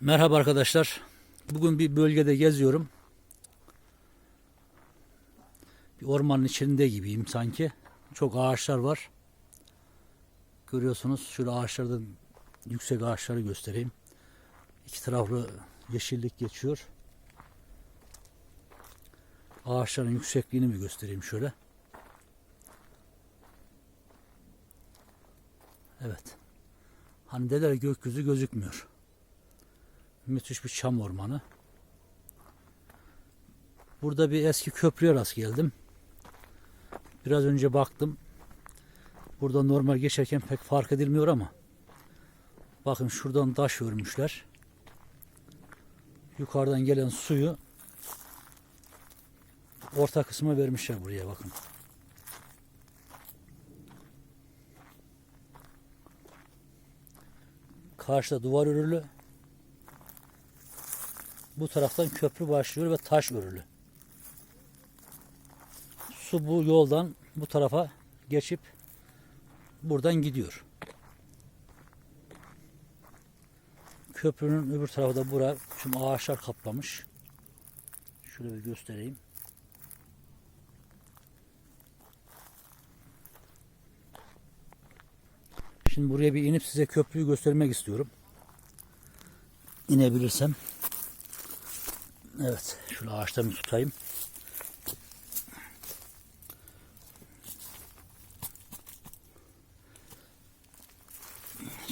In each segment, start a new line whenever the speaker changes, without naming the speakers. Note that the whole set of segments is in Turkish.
Merhaba arkadaşlar. Bugün bir bölgede geziyorum. Bir ormanın içinde gibiyim sanki. Çok ağaçlar var. Görüyorsunuz şöyle ağaçlardan yüksek ağaçları göstereyim. İki taraflı yeşillik geçiyor. Ağaçların yüksekliğini mi göstereyim şöyle. Evet. Hani derler gökyüzü gözükmüyor. Müthiş bir çam ormanı. Burada bir eski köprüye rast geldim. Biraz önce baktım. Burada normal geçerken pek fark edilmiyor ama bakın şuradan taş örmüşler. Yukarıdan gelen suyu orta kısma vermişler buraya bakın. Karşıda duvar örülü. Bu taraftan köprü başlıyor ve taş örülü. Su bu yoldan bu tarafa geçip buradan gidiyor. Köprünün öbür tarafı da bura tüm ağaçlar kaplamış. Şöyle bir göstereyim. Şimdi buraya bir inip size köprüyü göstermek istiyorum. İnebilirsem. Evet, şöyle ağaçtan tutayım.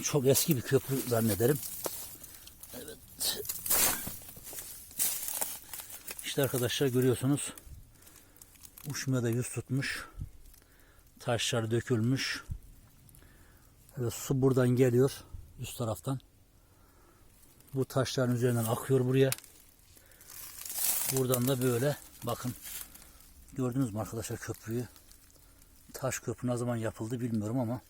Çok eski bir köprü zannederim. Evet. İşte arkadaşlar görüyorsunuz. Uçmaya yüz tutmuş. Taşlar dökülmüş. Evet, su buradan geliyor. Üst taraftan. Bu taşların üzerinden akıyor buraya. Buradan da böyle bakın. Gördünüz mü arkadaşlar köprüyü? Taş köprü ne zaman yapıldı bilmiyorum ama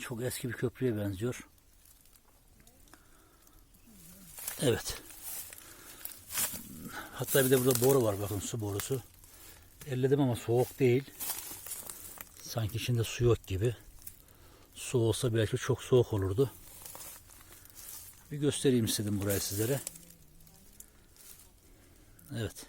çok eski bir köprüye benziyor. Evet. Hatta bir de burada boru var bakın su borusu. Elledim ama soğuk değil. Sanki içinde su yok gibi. Su olsa belki çok soğuk olurdu. Bir göstereyim istedim burayı sizlere. Evet.